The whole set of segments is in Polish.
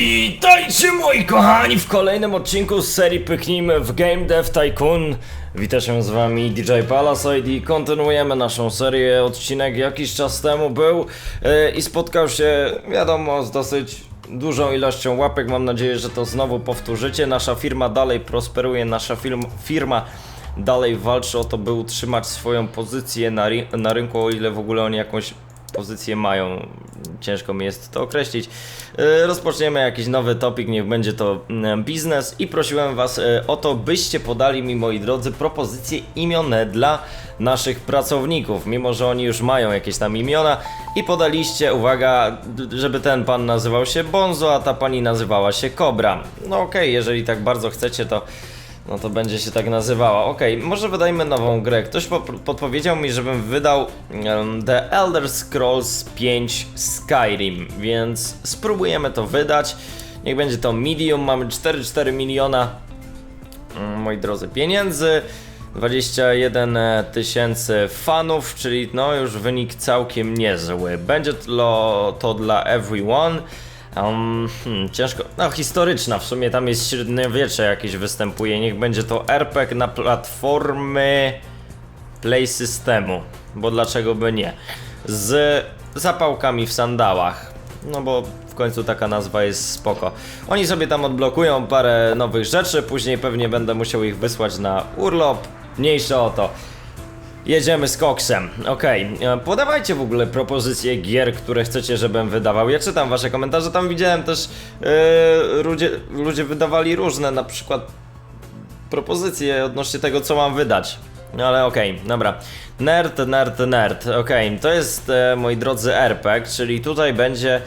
Witajcie moi kochani w kolejnym odcinku z serii Pyknijmy w Game Dev Tycoon. Witam się z wami DJ Palasite i kontynuujemy naszą serię. Odcinek jakiś czas temu był e, i spotkał się, wiadomo, z dosyć dużą ilością łapek. Mam nadzieję, że to znowu powtórzycie. Nasza firma dalej prosperuje, nasza firm, firma dalej walczy o to, by utrzymać swoją pozycję na, ry- na rynku, o ile w ogóle oni jakąś pozycję mają. Ciężko mi jest to określić. E, Rozpoczniemy jakiś nowy topik, niech będzie to mm, biznes i prosiłem Was e, o to, byście podali mi, moi drodzy, propozycje imione dla naszych pracowników, mimo że oni już mają jakieś tam imiona i podaliście, uwaga, żeby ten pan nazywał się Bonzo, a ta pani nazywała się Kobra. No okej, jeżeli tak bardzo chcecie, to no to będzie się tak nazywała. Okej, może wydajmy nową grę. Ktoś po podpowiedział mi, żebym wydał em, The Elder Scrolls 5 Skyrim, więc spróbujemy to wydać. Niech będzie to medium, mamy 4,4 miliona, mm, moi drodzy, pieniędzy. 21 tysięcy fanów, czyli no już wynik całkiem niezły. Będzie to, to dla everyone. Um, hmm, ciężko. No, historyczna, w sumie tam jest średniowiecze jakieś występuje. Niech będzie to RPG na platformy Play Systemu, bo dlaczego by nie? Z zapałkami w sandałach. No bo w końcu taka nazwa jest spoko. Oni sobie tam odblokują parę nowych rzeczy, później pewnie będę musiał ich wysłać na urlop. Mniejsze o to. Jedziemy z koksem. Okej, e, podawajcie w ogóle propozycje gier, które chcecie, żebym wydawał. Ja czytam wasze komentarze, tam widziałem też e, ludzie, ludzie wydawali różne, na przykład propozycje odnośnie tego, co mam wydać. No ale okej, dobra. Nerd, nerd, nerd. Okej, to jest, e, moi drodzy, RPG, czyli tutaj będzie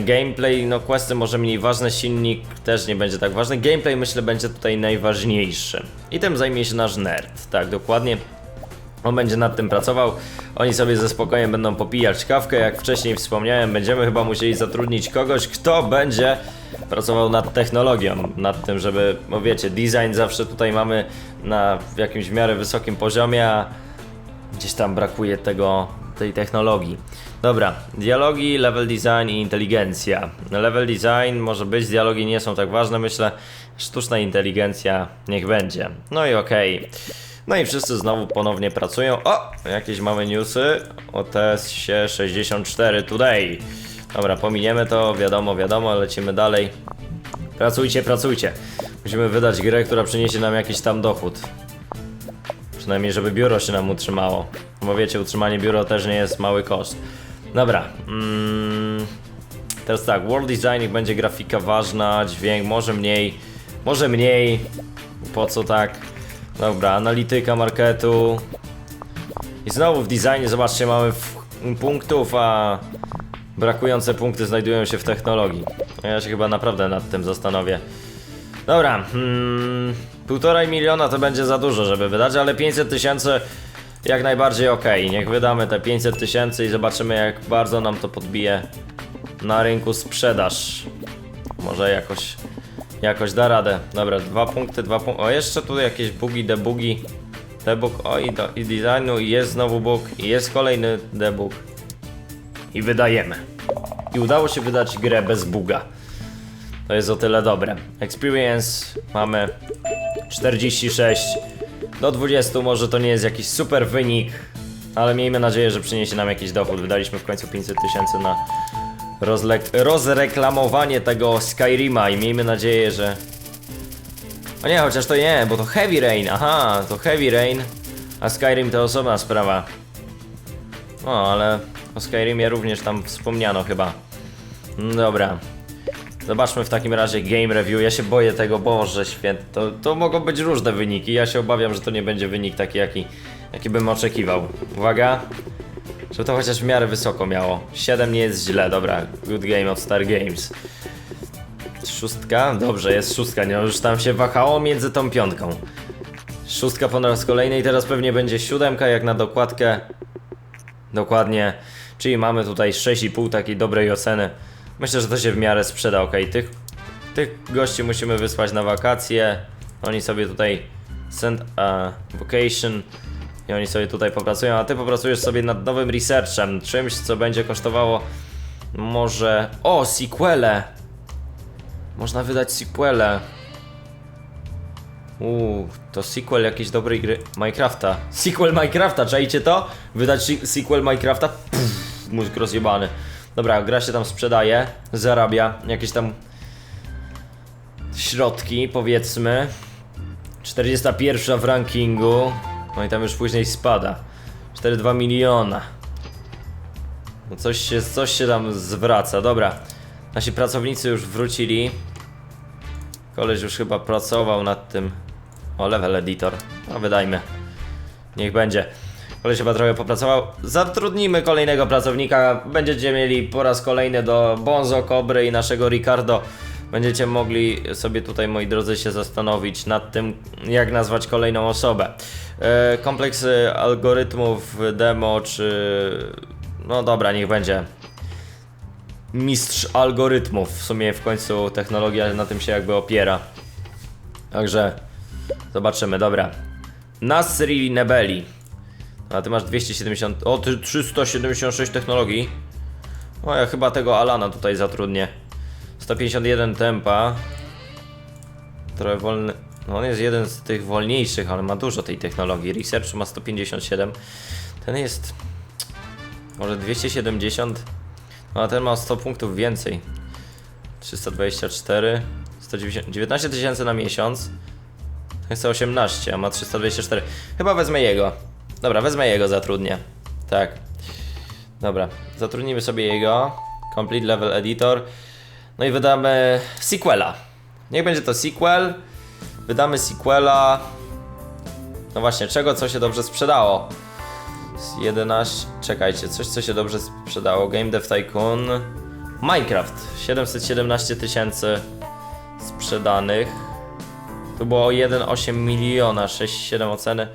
gameplay, no questy może mniej ważne, silnik też nie będzie tak ważny. Gameplay myślę będzie tutaj najważniejszy. I tym zajmie się nasz nerd, tak, dokładnie. On będzie nad tym pracował. Oni sobie ze spokojem będą popijać kawkę. Jak wcześniej wspomniałem, będziemy chyba musieli zatrudnić kogoś, kto będzie pracował nad technologią. Nad tym, żeby, bo wiecie, design zawsze tutaj mamy na jakimś w miarę wysokim poziomie, a gdzieś tam brakuje tego, tej technologii. Dobra, dialogi, level design i inteligencja. Level design może być, dialogi nie są tak ważne, myślę. Sztuczna inteligencja niech będzie. No i okej. No i wszyscy znowu ponownie pracują. O! Jakieś mamy newsy o TS-ie 64 Today. Dobra, pominiemy to, wiadomo, wiadomo, lecimy dalej. Pracujcie, pracujcie. Musimy wydać grę, która przyniesie nam jakiś tam dochód. Przynajmniej, żeby biuro się nam utrzymało. Bo wiecie, utrzymanie biuro też nie jest mały koszt. Dobra. Mm, teraz tak, world design niech będzie grafika ważna, dźwięk może mniej, może mniej. Po co tak? Dobra, analityka marketu. I znowu w designie, zobaczcie, mamy punktów, a brakujące punkty znajdują się w technologii. Ja się chyba naprawdę nad tym zastanowię. Dobra, hmm, półtorej miliona to będzie za dużo, żeby wydać, ale 500 tysięcy jak najbardziej ok. Niech wydamy te 500 tysięcy i zobaczymy, jak bardzo nam to podbije na rynku sprzedaż. Może jakoś, jakoś da radę. Dobra, dwa punkty, dwa punkty. O, jeszcze tu jakieś bugi, debugi. Debug, o i, do, i designu, i jest znowu bug, i jest kolejny debug. I wydajemy. I udało się wydać grę bez buga. To jest o tyle dobre. Experience mamy 46 do 20. Może to nie jest jakiś super wynik, ale miejmy nadzieję, że przyniesie nam jakiś dochód. Wydaliśmy w końcu 500 tysięcy na rozreklamowanie tego Skyrima i miejmy nadzieję, że. O nie, chociaż to nie, bo to Heavy Rain. Aha, to Heavy Rain, a Skyrim to osobna sprawa. O, ale o Skyrimie również tam wspomniano chyba. No Dobra. Zobaczmy w takim razie game review. Ja się boję tego, Boże święty. To, to mogą być różne wyniki. Ja się obawiam, że to nie będzie wynik taki, jaki, jaki bym oczekiwał. Uwaga. Żeby to chociaż w miarę wysoko miało. 7 nie jest źle, dobra. Good game od Star Games. Szóstka? Dobrze, jest szóstka. No już tam się wahało między tą piątką. Szóstka po raz kolejny i teraz pewnie będzie siódemka jak na dokładkę. Dokładnie. Czyli mamy tutaj 6,5 takiej dobrej oceny. Myślę, że to się w miarę sprzeda. Ok, tych, tych gości musimy wysłać na wakacje. Oni sobie tutaj send a vacation i oni sobie tutaj popracują, a ty popracujesz sobie nad nowym researchem, czymś co będzie kosztowało może... O, sequele! Można wydać sequele. Uuu, to sequel jakiejś dobrej gry Minecrafta. Sequel Minecrafta, czajcie to? Wydać se- sequel Minecrafta? Pff, mózg rozjebany. Dobra, gra się tam sprzedaje, zarabia jakieś tam środki, powiedzmy. 41 w rankingu. No i tam już później spada. 4,2 miliona. No coś się, coś się tam zwraca. Dobra. Nasi pracownicy już wrócili. Koleś już chyba pracował nad tym. O, level editor. No wydajmy. Niech będzie. Koleś chyba trochę popracował. Zatrudnimy kolejnego pracownika. Będziecie mieli po raz kolejny do Bonzo, Kobry i naszego Ricardo. Będziecie mogli sobie tutaj, moi drodzy, się zastanowić nad tym, jak nazwać kolejną osobę. E, kompleks algorytmów, demo, czy... No dobra, niech będzie mistrz algorytmów. W sumie w końcu technologia na tym się jakby opiera. Także zobaczymy, dobra. Nasri Nebeli. A ty masz 270. O, ty 376 technologii. O, ja chyba tego Alana tutaj zatrudnię. 151 tempa. Trochę wolny. No on jest jeden z tych wolniejszych, ale ma dużo tej technologii. Research ma 157. Ten jest. Może 270. No a ten ma 100 punktów więcej. 324. 190, 19 tysięcy na miesiąc. Ten chce 18, a ma 324. Chyba wezmę jego. Dobra, wezmę jego, zatrudnię. Tak. Dobra, zatrudnimy sobie jego. Complete level editor. No i wydamy sequela. Niech będzie to sequel. Wydamy sequela. No właśnie, czego co się dobrze sprzedało? Z 11. Czekajcie, coś co się dobrze sprzedało. Game Dev Tycoon. Minecraft. 717 tysięcy sprzedanych. Tu było 1,8 miliona, 6,7 oceny.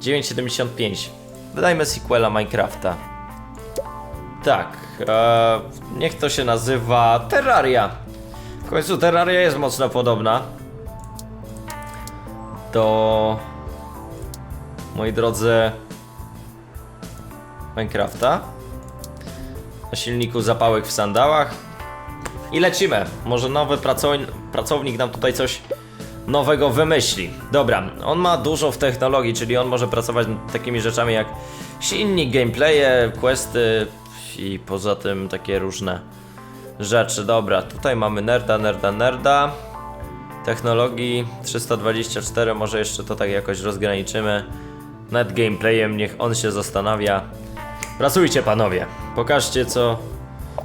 9,75. Wydajmy sequela Minecrafta. Tak, e, niech to się nazywa Terraria. W końcu Terraria jest mocno podobna do, moi drodzy, Minecrafta. Na silniku zapałek w sandałach. I lecimy. Może nowy pracownik, nam tutaj coś nowego wymyśli. Dobra, on ma dużo w technologii, czyli on może pracować nad takimi rzeczami jak silnik, gameplaye, questy i poza tym takie różne rzeczy. Dobra, tutaj mamy nerda, nerda, nerda. Technologii 324, może jeszcze to tak jakoś rozgraniczymy. Nad gameplayem niech on się zastanawia. Pracujcie panowie, pokażcie co,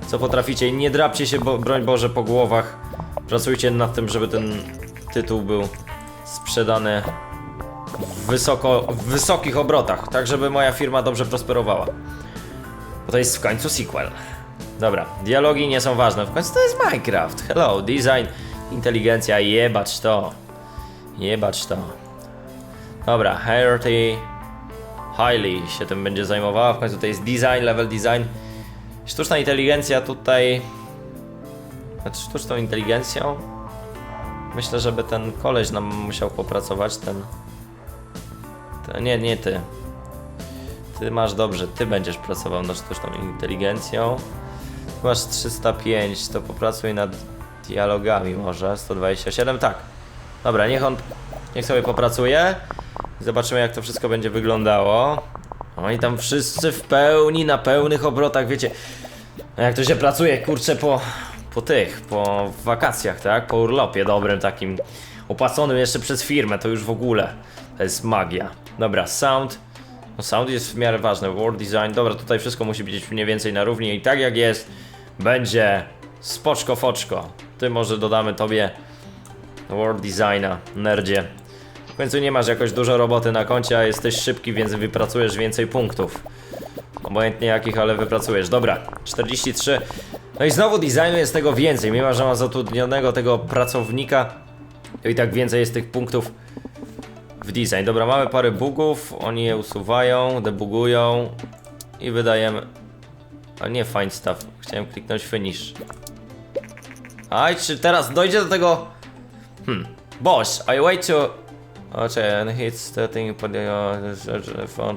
co potraficie nie drapcie się, bo, broń Boże, po głowach. Pracujcie nad tym, żeby ten tytuł był sprzedany w, wysoko, w wysokich obrotach, tak żeby moja firma dobrze prosperowała. Bo to jest w końcu sequel. Dobra, dialogi nie są ważne, w końcu to jest Minecraft. Hello, design, inteligencja, jebać to. Jebać to. Dobra, Harity Highly się tym będzie zajmowała, w końcu to jest design, level design. Sztuczna inteligencja tutaj... Znaczy sztuczną inteligencją Myślę, żeby ten koleś nam musiał popracować, ten... ten... Nie, nie ty. Ty masz dobrze, ty będziesz pracował nad sztuczną inteligencją. Masz 305, to popracuj nad dialogami może, 127, tak. Dobra, niech on, niech sobie popracuje. Zobaczymy jak to wszystko będzie wyglądało. Oni tam wszyscy w pełni, na pełnych obrotach, wiecie. No Jak to się pracuje, kurczę, po, po tych, po wakacjach, tak? Po urlopie dobrym takim, opłaconym jeszcze przez firmę, to już w ogóle. To jest magia. Dobra, sound. No sound jest w miarę ważny, world design. Dobra, tutaj wszystko musi być mniej więcej na równi i tak jak jest, będzie spoczko foczko. Ty może dodamy tobie world designa, nerdzie. W końcu nie masz jakoś dużo roboty na koncie, a jesteś szybki, więc wypracujesz więcej punktów. Obojętnie jakich, ale wypracujesz. Dobra, 43. No i znowu designu jest tego więcej, mimo że mam zatrudnionego tego pracownika, i tak więcej jest tych punktów w design. Dobra, mamy parę bugów, oni je usuwają, debugują i wydajemy... A nie find stuff, chciałem kliknąć finish. A czy teraz dojdzie do tego... Hmm, boss, I wait to... O, czekaj, and hits the thing, put the... uh.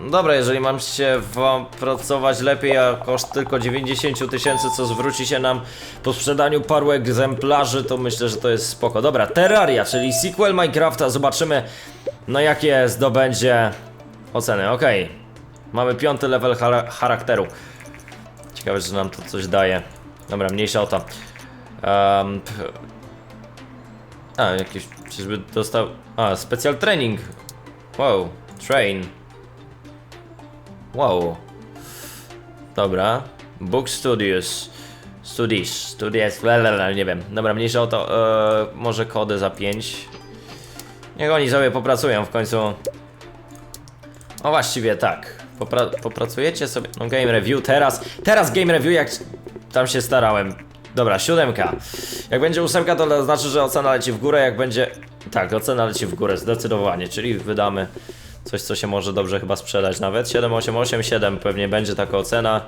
No Dobra, jeżeli mam się wam pracować lepiej, a koszt tylko 90 000 tysięcy, co zwróci się nam po sprzedaniu paru egzemplarzy, to myślę, że to jest spoko. Dobra, Terraria, czyli sequel Minecrafta, zobaczymy no jakie zdobędzie oceny. Okej, mamy piąty level chara- charakteru. Ciekawe, czy nam to coś daje. Dobra, mniejsza o to. Um, a, jakiś, czyżby dostał... A, special training. Wow, train. Wow. Dobra. Book Studios. Studies, studies, lalala, nie wiem. Dobra, mniejsza o to, e, może kody za 5. Niech oni sobie popracują w końcu. O właściwie tak. Popra popracujecie sobie. No game review teraz. Teraz game review jak tam się starałem. Dobra, siódemka. Jak będzie ósemka, to znaczy, że ocena leci w górę. Jak będzie. Tak, ocena leci w górę, zdecydowanie. Czyli wydamy coś, co się może dobrze chyba sprzedać nawet. 7, 8, 8, 7 pewnie będzie taka ocena.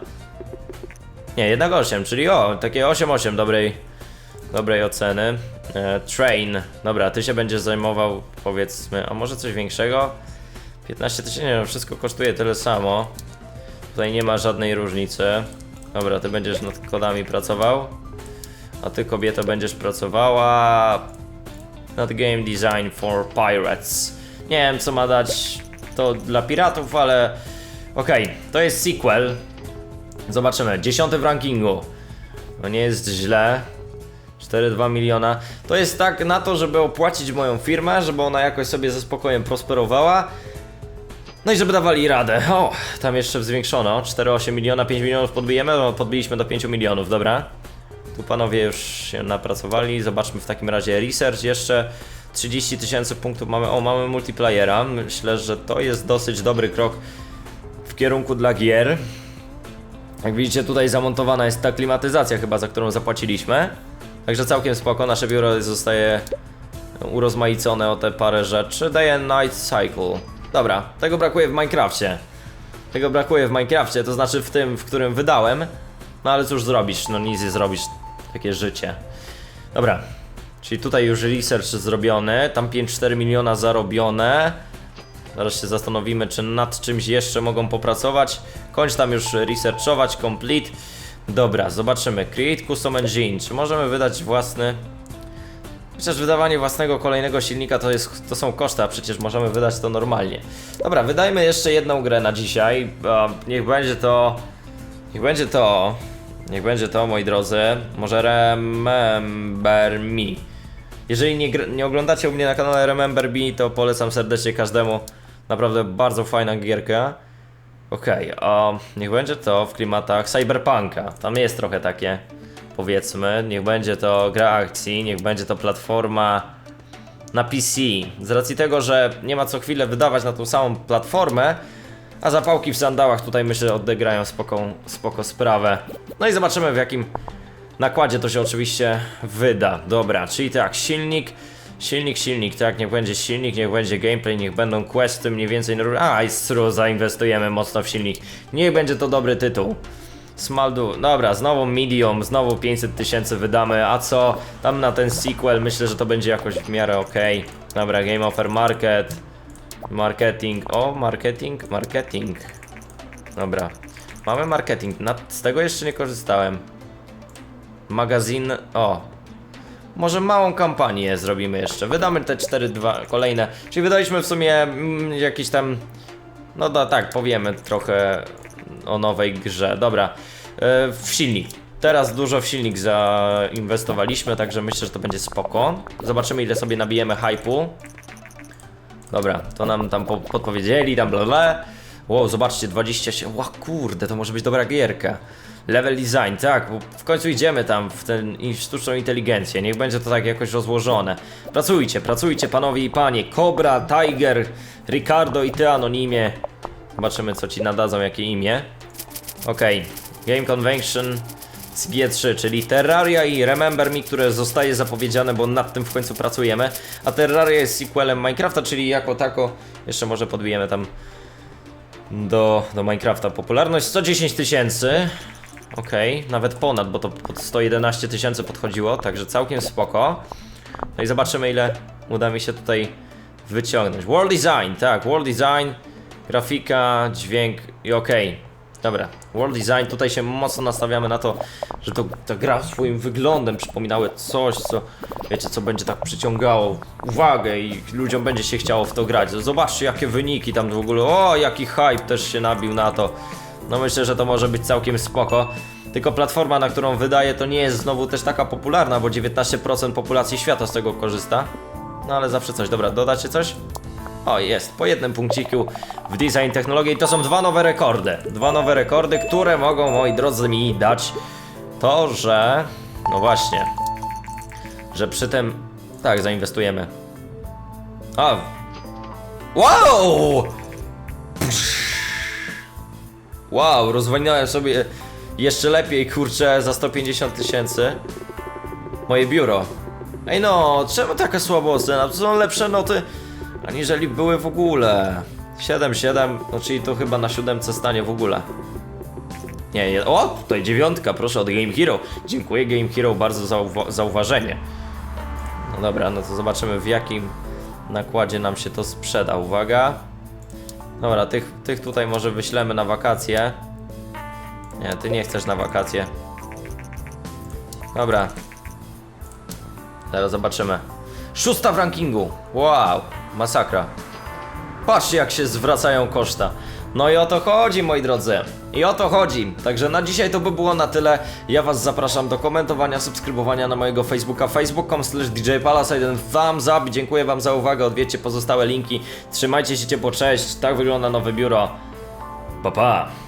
Nie, jednak 8, czyli o, takie 8, 8 dobrej, dobrej oceny. E, train. Dobra, ty się będziesz zajmował, powiedzmy, a może coś większego? 15 tysięcy, wszystko kosztuje tyle samo. Tutaj nie ma żadnej różnicy. Dobra, ty będziesz nad kodami pracował. A ty kobieto będziesz pracowała nad game design for pirates. Nie wiem co ma dać to dla piratów, ale okej, to jest sequel. Zobaczymy. Dziesiąty w rankingu. No nie jest źle. 4,2 miliona. To jest tak na to, żeby opłacić moją firmę, żeby ona jakoś sobie ze spokojem prosperowała. No i żeby dawali radę. O, tam jeszcze zwiększono. 4,8 miliona, 5 milionów podbijemy. No, podbiliśmy do 5 milionów, dobra. Tu panowie już się napracowali. Zobaczmy w takim razie research jeszcze. 30 tysięcy punktów mamy. O, mamy multiplayera. Myślę, że to jest dosyć dobry krok w kierunku dla gier. Jak widzicie, tutaj zamontowana jest ta klimatyzacja chyba, za którą zapłaciliśmy. Także całkiem spoko, nasze biuro zostaje urozmaicone o te parę rzeczy. Day and Night Cycle. Dobra, tego brakuje w Minecrafcie. Tego brakuje w Minecrafcie, to znaczy w tym, w którym wydałem. No ale cóż zrobisz, no nic nie zrobisz. Takie życie. Dobra, czyli tutaj już research zrobiony, tam 5-4 miliona zarobione. Zaraz się zastanowimy, czy nad czymś jeszcze mogą popracować. Kończ tam już researchować, complete. Dobra, zobaczymy. Create custom engine. Czy możemy wydać własny... Chociaż wydawanie własnego kolejnego silnika to, jest, to są koszty, a przecież możemy wydać to normalnie. Dobra, wydajmy jeszcze jedną grę na dzisiaj. Niech będzie to... Niech będzie to... Niech będzie to, moi drodzy. Może Remember Me. Jeżeli nie, nie oglądacie u mnie na kanale Remember Me, to polecam serdecznie każdemu. Naprawdę bardzo fajna gierka. Okej, a niech będzie to w klimatach cyberpunka. Tam jest trochę takie, powiedzmy. Niech będzie to gra akcji, niech będzie to platforma na PC. Z racji tego, że nie ma co chwilę wydawać na tą samą platformę, a zapałki w sandałach tutaj myślę odegrają spoko, spoko sprawę. No i zobaczymy w jakim nakładzie to się oczywiście wyda. Dobra, czyli tak, silnik, silnik, silnik, tak, niech będzie silnik, niech będzie gameplay, niech będą questy mniej więcej. A, i zainwestujemy mocno w silnik. Niech będzie to dobry tytuł. Smaldu, dobra, znowu medium, znowu 500 tysięcy wydamy, a co tam na ten sequel, myślę, że to będzie jakoś w miarę ok. Dobra, game offer market, marketing, o, marketing, marketing. Dobra, mamy marketing, na, z tego jeszcze nie korzystałem. Magazyn, o, może małą kampanię zrobimy jeszcze. Wydamy te 4-2 kolejne. Czyli wydaliśmy w sumie mm, jakiś tam. No da, tak, powiemy trochę o nowej grze. Dobra. E, w silnik. Teraz dużo w silnik zainwestowaliśmy, także myślę, że to będzie spoko. Zobaczymy ile sobie nabijemy hypu. Dobra, to nam tam po podpowiedzieli, tam bla bla. Wow, zobaczcie, 27. Ła kurde, to może być dobra gierka. Level design, tak, bo w końcu idziemy tam w tę sztuczną inteligencję. Niech będzie to tak jakoś rozłożone. Pracujcie, pracujcie, panowie i panie. Cobra, Tiger, Ricardo i ty anonimie. Zobaczymy, co ci nadadzą, jakie imię. Okej, Game Convention z G3, czyli Terraria i Remember Me, które zostaje zapowiedziane, bo nad tym w końcu pracujemy. A Terraria jest sequelem Minecrafta, czyli jako tako jeszcze może podbijemy tam do, do Minecrafta popularność 110 tysięcy. Okej, nawet ponad, bo to pod 111 tysięcy podchodziło, także całkiem spoko. No i zobaczymy ile uda mi się tutaj wyciągnąć. World Design, tak, World Design. Grafika, dźwięk i okej. Dobra, world design, tutaj się mocno nastawiamy na to, że to, ta gra swoim wyglądem przypominały coś, co, wiecie, co będzie tak przyciągało uwagę i ludziom będzie się chciało w to grać. Zobaczcie, jakie wyniki tam w ogóle, o, jaki hype też się nabił na to. No myślę, że to może być całkiem spoko. Tylko platforma, na którą wydaje, to nie jest znowu też taka popularna, bo 19% populacji świata z tego korzysta. No ale zawsze coś. Dobra, dodacie coś? O, jest, po jednym punkciku w design technologii. To są dwa nowe rekordy. Dwa nowe rekordy, które mogą, moi drodzy, mi dać to, że... No właśnie. Że przy tym... Tak, zainwestujemy. A! Wow! Wow, rozwinąłem sobie jeszcze lepiej, kurczę, za 150 tysięcy moje biuro. Ej no, czemu taka słaba ocena? To są lepsze noty, aniżeli były w ogóle. 7-7, no czyli to chyba na siódemce stanie w ogóle. Nie, nie, o, tutaj dziewiątka, proszę, od Game Hero. Dziękuję Game Hero bardzo za uwa- zauważenie. No dobra, no to zobaczymy w jakim nakładzie nam się to sprzeda. Uwaga. Dobra, tych, tych tutaj może wyślemy na wakacje. Nie, ty nie chcesz na wakacje. Dobra. Zaraz zobaczymy. Szósta w rankingu. Wow, masakra. Patrzcie jak się zwracają koszta. No i o to chodzi, moi drodzy. I o to chodzi. Także na dzisiaj to by było na tyle. Ja was zapraszam do komentowania, subskrybowania na mojego Facebooka facebook.com slash djpalasa jeden thumbs up. Dziękuję wam za uwagę, odwiedźcie pozostałe linki. Trzymajcie się ciepło, cześć. Tak wygląda nowe biuro. Pa pa.